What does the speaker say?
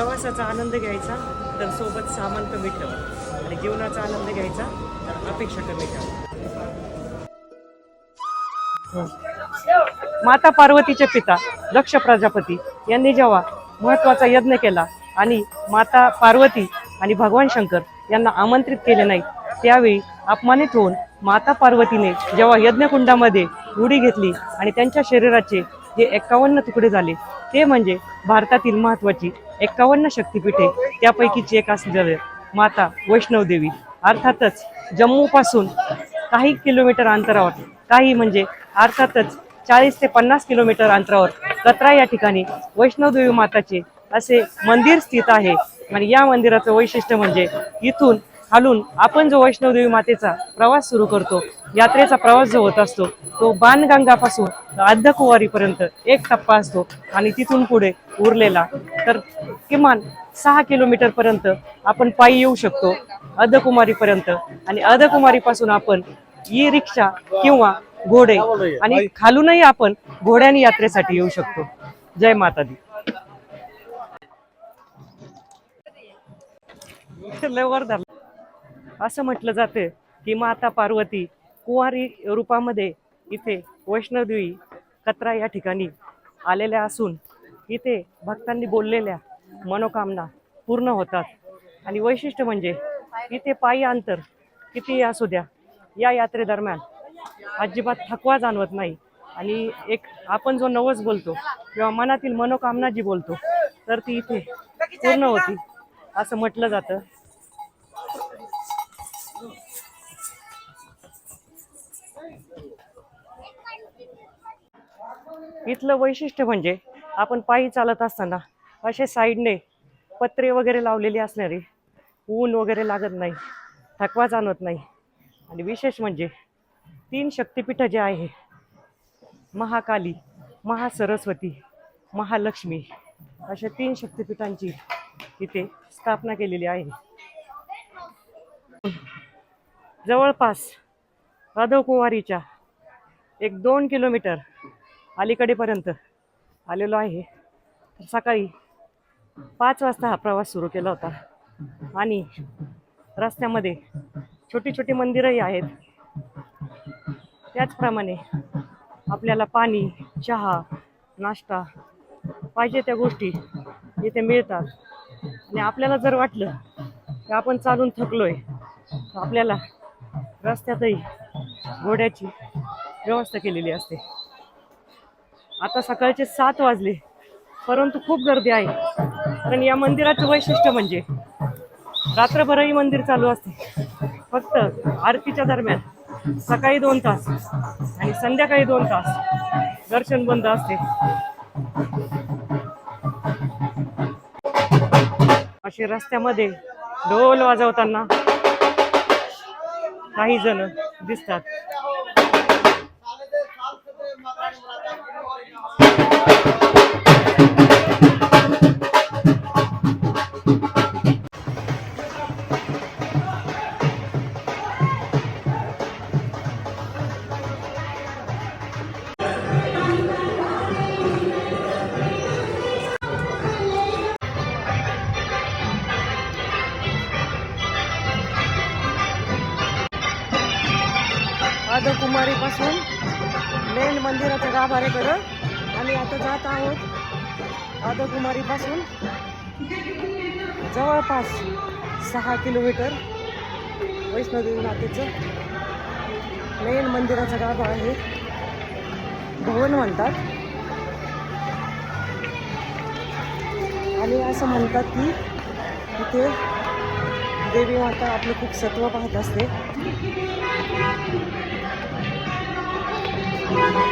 प्रवासाचा आनंद घ्यायचा तर सोबत सामान कमी ठेवा. आणि जीवनाचा आनंद घ्यायचा तर अपेक्षा कमी ठेवा. माता पार्वतीचे पिता दक्ष प्रजापती यांनी जेव्हा महत्त्वाचा यज्ञ केला आणि माता पार्वती आणि भगवान शंकर यांना आमंत्रित केले नाही त्यावेळी अपमानित होऊन माता पार्वतीने जेव्हा यज्ञकुंडामध्ये उडी घेतली आणि त्यांच्या शरीराचे जे एक्कावन्न तुकडे झाले ते म्हणजे भारतातील महत्वाची एक्कावन्न शक्तिपीठे त्यापैकीची एक असलेले माता वैष्णवदेवी अर्थातच जम्मूपासून काही किलोमीटर अंतरावर काही म्हणजे अर्थातच चाळीस ते पन्नास किलोमीटर अंतरावर कत्रा या ठिकाणी वैष्णवदेवी माताचे असे मंदिर स्थित आहे. आणि या मंदिराचं वैशिष्ट्य म्हणजे इथून खालून आपण जो वैष्णवदेवी मातेचा प्रवास सुरू करतो यात्रेचा प्रवास जो होत असतो तो बाणगंगापासून अर्धकुवारीपर्यंत एक टप्पा असतो आणि तिथून पुढे उरलेला. तर किमान सहा किलोमीटर पर्यंत आपण पायी येऊ शकतो अर्धकुमारीपर्यंत. आणि अर्धकुमारीपासून आपण ई रिक्षा किंवा घोडे आणि खालूनही आपण घोड्याने यात्रेसाठी येऊ शकतो. जय माता दी लय वर असं म्हटलं जातं की माता पार्वती कुंवारी रूपामध्ये इथे वैष्णवदेवी कत्रा या ठिकाणी आलेल्या असून इथे भक्तांनी बोललेल्या मनोकामना पूर्ण होतात. आणि वैशिष्ट्य म्हणजे इथे पायी अंतर कितीही असू द्या या यात्रेदरम्यान अजिबात थकवा जाणवत नाही. आणि एक आपण जो नवस बोलतो किंवा मनातील मनोकामना जी बोलतो तर ती इथे पूर्ण होती असं म्हटलं जातं. इथलं वैशिष्ट्य म्हणजे आपण पायी चालत असताना असे साईडने पत्रे वगैरे लावलेली असणारे ऊन वगैरे लागत नाही थकवा जाणवत नाही. आणि विशेष म्हणजे तीन शक्तिपीठं जे आहे महाकाली महासरस्वती महालक्ष्मी अशा तीन शक्तिपीठांची इथे स्थापना केलेली आहे. जवळपास राधवकुंवारीच्या एक दोन किलोमीटर अलीकडेपर्यंत आलेलो आहे. तर सकाळी पाच वाजता हा प्रवास सुरू केला होता. आणि रस्त्यामध्ये छोटी छोटी मंदिरंही आहेत. त्याचप्रमाणे आपल्याला पाणी चहा नाश्ता पाहिजे त्या गोष्टी इथे मिळतात. आणि आपल्याला जर वाटलं की आपण चालून थकलोय तर आपल्याला रस्त्यातही घोड्याची व्यवस्था केलेली असते. आता सकाळचे सात वाजले. परंतु खूप गर्दी आहे. कारण या मंदिराचं वैशिष्ट्य म्हणजे रात्रभरही मंदिर चालू असते. फक्त आरतीच्या दरम्यान सकाळी दोन तास आणि संध्याकाळी दोन तास दर्शन बंद असते. असे रस्त्यामध्ये ढोल वाजवताना काही जण दिसतात. कुमारीपासून मेन मंदिराच्या गाभाऱ्याकडं आम्ही आता जात आहोत. आदकुमारीपासून जवळपास सहा किलोमीटर वैष्णोदेवी मातेचं मेन मंदिराचा गाभा आहे. भवन म्हणतात. आणि असं म्हणतात की इथे देवी माता आपलं खूप सत्व पाहत असते. Thank